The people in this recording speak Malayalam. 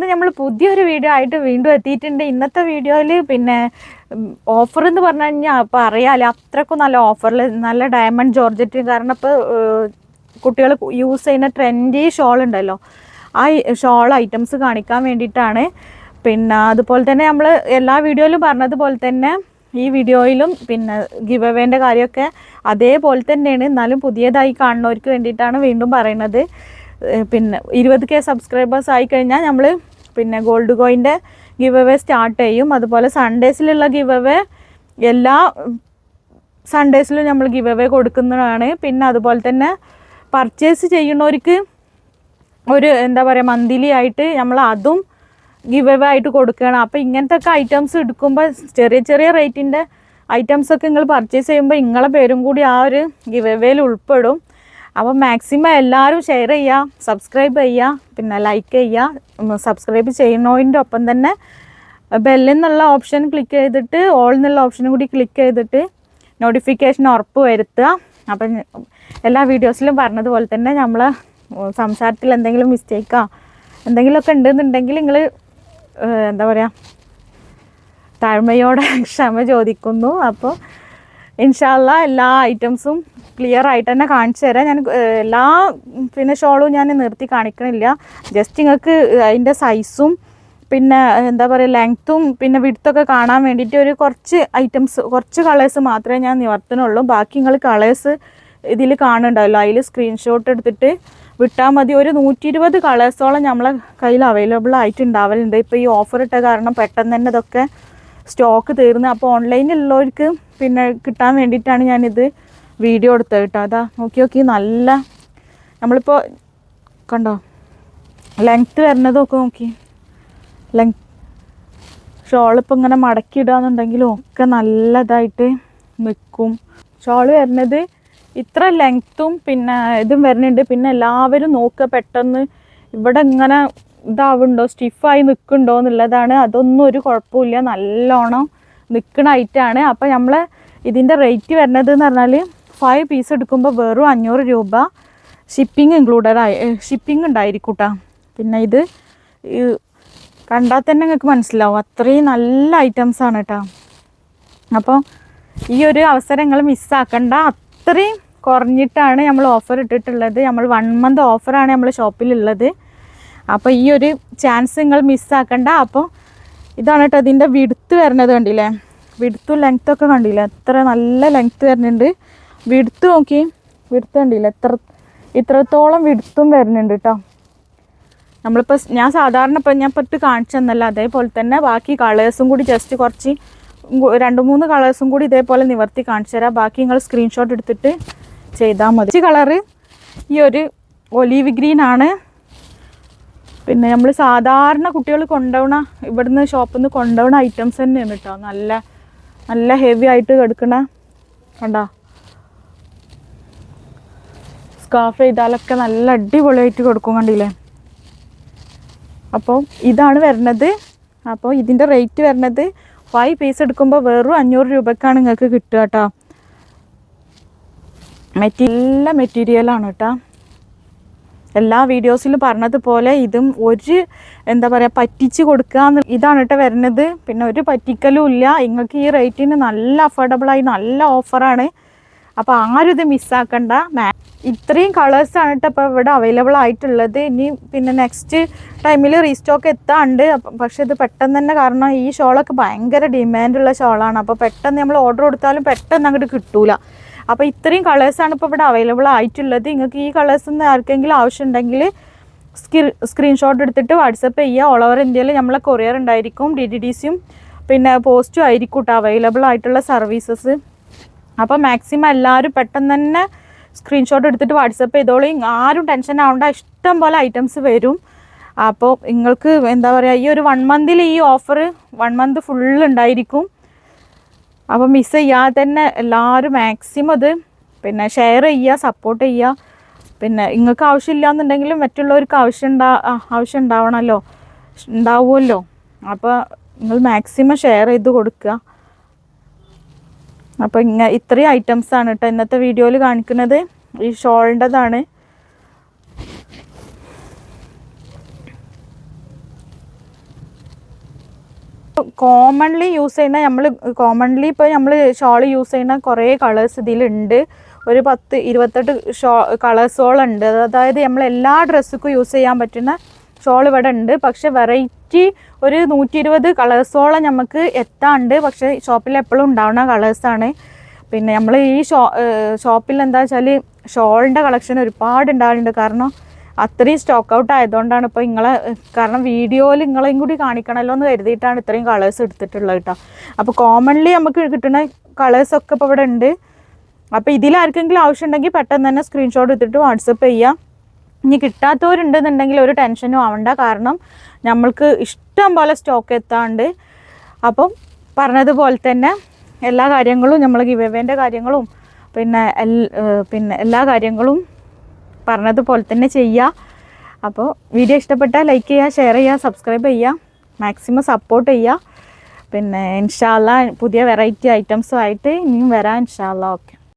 ഇന്ന് നമ്മൾ പുതിയൊരു വീഡിയോ ആയിട്ട് വീണ്ടും എത്തിയിട്ടുണ്ട്. ഇന്നത്തെ വീഡിയോയിൽ പിന്നെ ഓഫർ എന്ന് പറഞ്ഞു കഴിഞ്ഞാൽ അപ്പോൾ അറിയാമല്ലോ അത്രക്കും നല്ല ഓഫറിൽ നല്ല ഡയമണ്ട് ജോർജറ്റ് കാരണം ഇപ്പോൾ കുട്ടികൾ യൂസ് ചെയ്യുന്ന ട്രെൻഡി ഷോൾ ഉണ്ടല്ലോ. ആ ഷോൾ ഐറ്റംസ് കാണിക്കാൻ വേണ്ടിയിട്ടാണ്. പിന്നെ അതുപോലെ തന്നെ നമ്മൾ എല്ലാ വീഡിയോയിലും പറഞ്ഞതുപോലെ തന്നെ ഈ വീഡിയോയിലും പിന്നെ ഗിവ് അവേന്റെ കാര്യമൊക്കെ അതേപോലെ തന്നെയാണ്. എന്നാലും പുതിയതായി കാണുന്നവർക്ക് വേണ്ടിയിട്ടാണ് വീണ്ടും പറയുന്നത്. പിന്നെ ഇരുപത് കെ സബ്സ്ക്രൈബേഴ്സ് ആയിക്കഴിഞ്ഞാൽ നമ്മൾ പിന്നെ ഗോൾഡ് കോയിന്റെ ഗിവ് അവേ സ്റ്റാർട്ട് ചെയ്യും. അതുപോലെ സൺഡേസിലുള്ള ഗിവ് അവേ എല്ലാ സൺഡേസിലും നമ്മൾ ഗിവ് അവേ കൊടുക്കുന്നതാണ്. പിന്നെ അതുപോലെ തന്നെ പർച്ചേസ് ചെയ്യുന്നവർക്ക് ഒരു എന്താ പറയുക മന്ത്ലി ആയിട്ട് നമ്മൾ അതും ഗിവ് അവേ ആയിട്ട് കൊടുക്കുകയാണ്. അപ്പോൾ ഇങ്ങനത്തെ ഒക്കെ ഐറ്റംസ് എടുക്കുമ്പോൾ ചെറിയ ചെറിയ റേറ്റിന്റെ ഐറ്റംസ് ഒക്കെ നിങ്ങൾ പർച്ചേസ് ചെയ്യുമ്പോൾ നിങ്ങളെ പേരും കൂടി ആ ഒരു ഗിവ് അവേയിൽ ഉൾപ്പെടും. അപ്പോൾ മാക്സിമം എല്ലാവരും ഷെയർ ചെയ്യുക സബ്സ്ക്രൈബ് ചെയ്യുക പിന്നെ ലൈക്ക് ചെയ്യുക സബ്സ്ക്രൈബ് ചെയ്യുന്നതിന്റെ ഒപ്പം തന്നെ ബെല്ലെന്നുള്ള ഓപ്ഷൻ ക്ലിക്ക് ചെയ്തിട്ട് ഓൾ എന്നുള്ള ഓപ്ഷനും കൂടി ക്ലിക്ക് ചെയ്തിട്ട് നോട്ടിഫിക്കേഷൻ ഉറപ്പ് വരുത്തുക. അപ്പം എല്ലാ വീഡിയോസിലും പറഞ്ഞതുപോലെ തന്നെ നമ്മൾ സംസാരത്തിൽ എന്തെങ്കിലും മിസ്റ്റേക്കോ എന്തെങ്കിലുമൊക്കെ ഉണ്ടെന്നുണ്ടെങ്കിൽ നിങ്ങൾ എന്താ പറയുക താഴ്മയോടെ ക്ഷമ ചോദിക്കുന്നു. അപ്പോൾ ഇൻഷാല്ല എല്ലാ ഐറ്റംസും ക്ലിയർ ആയിട്ട് തന്നെ കാണിച്ചു തരാം. ഞാൻ എല്ലാ പിന്നെ ഷോളും ഞാൻ നിർത്തി കാണിക്കണില്ല. ജസ്റ്റ് നിങ്ങൾക്ക് അതിന്റെ സൈസും പിന്നെ എന്താ പറയുക ലെങ്ത്തും പിന്നെ വിടുത്തൊക്കെ കാണാൻ വേണ്ടിയിട്ട് ഒരു കുറച്ച് ഐറ്റംസ് കുറച്ച് കളേഴ്സ് മാത്രമേ ഞാൻ നിവർത്തുന്നുള്ളൂ ബാക്കി നിങ്ങൾ കളേഴ്സ് ഇതിൽ കാണുന്നുണ്ടാവല്ലോ. അതിൽ സ്ക്രീൻഷോട്ട് എടുത്തിട്ട് വിട്ടാൽ മതി. ഒരു നൂറ്റി ഇരുപത് കളേഴ്സോളം നമ്മളെ കയ്യിൽ അവൈലബിൾ ആയിട്ട് ഉണ്ടാവലുണ്ട് ഇപ്പോൾ ഈ ഓഫർ ഇട്ട കാരണം പെട്ടെന്ന് തന്നെ ഇതൊക്കെ സ്റ്റോക്ക് തീർന്ന്. അപ്പോൾ ഓൺലൈനിലുള്ളവർക്ക് പിന്നെ കിട്ടാൻ വേണ്ടിയിട്ടാണ് ഞാനിത് വീഡിയോ എടുത്തത് കേട്ടോ അതാ നോക്കി നോക്കി നല്ല നമ്മളിപ്പോൾ കണ്ടോ? ലെങ്ത്ത് വരുന്നതൊക്കെ നോക്കി. ലെങ് ഷോളിപ്പോൾ ഇങ്ങനെ മടക്കി ഇടാന്നുണ്ടെങ്കിലും ഒക്കെ നല്ലതായിട്ട് നിൽക്കും ഷോൾ വരുന്നത് ഇത്ര ലെങ്ത്തും പിന്നെ ഇതും വരുന്നുണ്ട് പിന്നെ എല്ലാവരും നോക്കുക പെട്ടെന്ന് ഇവിടെ ഇങ്ങനെ ഇതാവുണ്ടോ സ്റ്റിഫായി നിൽക്കുന്നുണ്ടോ എന്നുള്ളതാണ്. അതൊന്നും ഒരു കുഴപ്പമില്ല. നല്ലോണം നിൽക്കണ ഐറ്റാണ് അപ്പോൾ നമ്മൾ ഇതിന്റെ റേറ്റ് വരുന്നത് എന്ന് പറഞ്ഞാൽ ഫൈവ് പീസ് എടുക്കുമ്പോൾ വെറും അഞ്ഞൂറ് രൂപ ഷിപ്പിംഗ് ഇൻക്ലൂഡഡ് ആയി ഷിപ്പിംഗ് ഉണ്ടായിരിക്കും കേട്ടോ പിന്നെ ഇത് കണ്ടാൽ തന്നെ നിങ്ങൾക്ക് മനസ്സിലാവും. അത്രയും നല്ല ഐറ്റംസ് ആണ് കേട്ടോ അപ്പോൾ ഈ ഒരു അവസരം നിങ്ങൾ മിസ്സാക്കണ്ട അത്രയും കുറഞ്ഞിട്ടാണ് നമ്മൾ ഓഫർ ഇട്ടിട്ടുള്ളത്. നമ്മൾ വൺ മന്ത് ഓഫറാണ് നമ്മൾ ഷോപ്പിലുള്ളത് അപ്പോൾ ഈ ഒരു ചാൻസ് നിങ്ങൾ മിസ്സാക്കണ്ട അപ്പോൾ ഇതാണ് കേട്ടോ ഇതിന്റെ വിടുത്ത് വരുന്നത് കണ്ടില്ലേ? വിടുത്തും ലെങ്ത്തൊക്കെ കണ്ടില്ലേ? എത്ര നല്ല ലെങ്ത്ത് വരുന്നുണ്ട്. വിടുത്ത് നോക്കി. വിടുത്ത് കണ്ടില്ലേ. എത്ര ഇത്രത്തോളം വിടുത്തും വരുന്നുണ്ട് കേട്ടോ നമ്മളിപ്പോൾ ഞാൻ സാധാരണ ഇപ്പം ഞാൻ പറ്റ് കാണിച്ചു തന്നല്ല. അതേപോലെ തന്നെ ബാക്കി കളേഴ്സും കൂടി ജസ്റ്റ് കുറച്ച് രണ്ട് മൂന്ന് കളേഴ്സും കൂടി ഇതേപോലെ നിവർത്തി കാണിച്ചു തരാം. ബാക്കി നിങ്ങൾ സ്ക്രീൻഷോട്ട് എടുത്തിട്ട് ചെയ്താൽ മതി. കളറ് ഈ ഒരു ഒലീവ് ഗ്രീൻ ആണ്. പിന്നെ നമ്മൾ സാധാരണ കുട്ടികൾ കൊണ്ടുപോകണ ഇവിടുന്ന് ഷോപ്പിൽ നിന്ന് കൊണ്ടുപോകണ ഐറ്റംസ് തന്നെയാണ് കേട്ടോ നല്ല നല്ല ഹെവി ആയിട്ട് എടുക്കണ കണ്ടോ? സ്കാർഫ് ചെയ്താലൊക്കെ നല്ല അടിപൊളിയായിട്ട് കൊടുക്കും കണ്ടില്ലേ? അപ്പോൾ ഇതാണ് വരുന്നത് അപ്പോൾ ഇതിന്റെ റേറ്റ് വരുന്നത് ഫൈവ് പീസ് എടുക്കുമ്പോൾ വെറും അഞ്ഞൂറ് രൂപക്കാണ് നിങ്ങൾക്ക് കിട്ടുക കേട്ടോ. മെറ്റീ എല്ലാ മെറ്റീരിയലാണ് കേട്ടോ. എല്ലാ വീഡിയോസിലും പറഞ്ഞതുപോലെ ഇതും ഒരു എന്താ പറയുക പറ്റിച്ച് കൊടുക്കുക ഇതാണ് കേട്ടോ വരുന്നത് പിന്നെ ഒരു പറ്റിക്കലും ഇല്ല. നിങ്ങൾക്ക് ഈ റേറ്റിന് നല്ല അഫോർഡബിളായി നല്ല ഓഫറാണ് അപ്പോൾ ആരും ഇത് മിസ്സാക്കണ്ട ഇത്രയും കളേഴ്സാണ് കേട്ടോ ഇപ്പോൾ ഇവിടെ അവൈലബിൾ ആയിട്ടുള്ളത്. ഇനി പിന്നെ നെക്സ്റ്റ് ടൈമിൽ റീസ്റ്റോക്ക് എത്താണ്ട്. പക്ഷേ ഇത് പെട്ടെന്ന് തന്നെ കാരണം ഈ ഷോളൊക്കെ ഭയങ്കര ഡിമാൻഡുള്ള ഷോളാണ് അപ്പോൾ പെട്ടെന്ന് നമ്മൾ ഓർഡർ കൊടുത്താലും പെട്ടെന്ന് അങ്ങോട്ട് കിട്ടൂല. അപ്പോൾ ഇത്രയും കളേഴ്സാണ് ഇപ്പോൾ ഇവിടെ അവൈലബിൾ ആയിട്ടുള്ളത്. നിങ്ങൾക്ക് ഈ കളേഴ്സ് ഒന്ന് ആർക്കെങ്കിലും ആവശ്യമുണ്ടെങ്കിൽ സ്ക്രീ സ്ക്രീൻഷോട്ട് എടുത്തിട്ട് വാട്സപ്പ് ചെയ്യുക ഓൾ ഓവർ ഇന്ത്യയിൽ നമ്മളെ കൊറിയർ ഉണ്ടായിരിക്കും. ഡി ഡി ഡി സിയും പിന്നെ പോസ്റ്റും ആയിരിക്കും കേട്ടോ അവൈലബിൾ ആയിട്ടുള്ള സർവീസസ് അപ്പോൾ മാക്സിമം എല്ലാവരും പെട്ടെന്ന് തന്നെ സ്ക്രീൻഷോട്ട് എടുത്തിട്ട് വാട്സപ്പ് ചെയ്തോളൂ. ആരും ടെൻഷൻ ആവണ്ട. ഇഷ്ടം പോലെ ഐറ്റംസ് വരും. അപ്പോൾ നിങ്ങൾക്ക് എന്താ പറയുക ഈ ഒരു വൺ മന്തിൽ ഈ ഓഫർ വൺ മന്ത് ഫുൾ ഉണ്ടായിരിക്കും. അപ്പോൾ മിസ് ചെയ്യാതെ തന്നെ എല്ലാവരും മാക്സിമം അത് പിന്നെ ഷെയർ ചെയ്യുക സപ്പോർട്ട് ചെയ്യുക. പിന്നെ നിങ്ങൾക്ക് ആവശ്യമില്ല എന്നുണ്ടെങ്കിലും മറ്റുള്ളവർക്ക് ആവശ്യം ഉണ്ടാ ആവശ്യം ഉണ്ടാവണമല്ലോ ഉണ്ടാവുമല്ലോ. അപ്പോൾ നിങ്ങൾ മാക്സിമം ഷെയർ ചെയ്ത് കൊടുക്കുക. അപ്പോൾ ഇങ്ങനെ ഇത്രയും ഐറ്റംസ് ആണ് കേട്ടോ ഇന്നത്തെ വീഡിയോയിൽ കാണിക്കുന്നത്. ഈ ഷോളിന്റെതാണ് കോമൺലി യൂസ് ചെയ്യുന്ന നമ്മൾ കോമൺലി ഇപ്പോൾ നമ്മൾ ഷോൾ യൂസ് ചെയ്യുന്ന കുറേ കളേഴ്സ് ഇതിലുണ്ട്. ഒരു പത്ത് ഇരുപത്തെട്ട് ഷോ കളേഴ്സോളം ഉണ്ട് അതായത് നമ്മൾ എല്ലാ ഡ്രസ്സുക്കും യൂസ് ചെയ്യാൻ പറ്റുന്ന ഷോൾ ഇവിടെ ഉണ്ട് പക്ഷെ വെറൈറ്റി ഒരു നൂറ്റി ഇരുപത് കളേഴ്സോളം നമുക്ക് എത്താണ്ട്. പക്ഷെ ഷോപ്പിൽ എപ്പോഴും ഉണ്ടാവുന്ന കളേഴ്സാണ്. പിന്നെ നമ്മൾ ഈ ഷോ ഷോപ്പിൽ എന്താ വെച്ചാൽ ഷോളിന്റെ കളക്ഷൻ ഒരുപാട് ഉണ്ടാവലുണ്ട് കാരണം അത്രയും സ്റ്റോക്ക് ഔട്ട് ആയതുകൊണ്ടാണ് ഇപ്പോൾ നിങ്ങളെ കാരണം വീഡിയോയിൽ നിങ്ങളെയും കൂടി കാണിക്കണമല്ലോ എന്ന് കരുതിയിട്ടാണ് ഇത്രയും കളേഴ്സ് എടുത്തിട്ടുള്ളത് കേട്ടോ. അപ്പോൾ കോമൺലി നമുക്ക് കിട്ടുന്ന കളേഴ്സൊക്കെ ഇപ്പോൾ ഇവിടെ ഉണ്ട്. അപ്പോൾ ഇതിലാർക്കെങ്കിലും ആവശ്യമുണ്ടെങ്കിൽ പെട്ടെന്ന് തന്നെ സ്ക്രീൻഷോട്ട് എടുത്തിട്ട് വാട്സപ്പ് ചെയ്യാം. ഇനി കിട്ടാത്തവരുണ്ടെന്നുണ്ടെങ്കിൽ ഒരു ടെൻഷനും ആവണ്ട. കാരണം നമ്മൾക്ക് ഇഷ്ടം പോലെ സ്റ്റോക്ക് എത്താണ്ട്. അപ്പം പറഞ്ഞതുപോലെ തന്നെ എല്ലാ കാര്യങ്ങളും നമ്മൾ ഗിവേവേന്റെ കാര്യങ്ങളും പിന്നെ പിന്നെ എല്ലാ കാര്യങ്ങളും പറഞ്ഞതുപോലെ തന്നെ ചെയ്യുക അപ്പോൾ വീഡിയോ ഇഷ്ടപ്പെട്ടാൽ ലൈക്ക് ചെയ്യുക ഷെയർ ചെയ്യുക സബ്സ്ക്രൈബ് ചെയ്യുക മാക്സിമം സപ്പോർട്ട് ചെയ്യുക പിന്നെ ഇൻഷാല്ല പുതിയ വെറൈറ്റി ഐറ്റംസും ആയിട്ട് ഇനിയും വരാം ഇൻഷാല്ല ഓക്കെ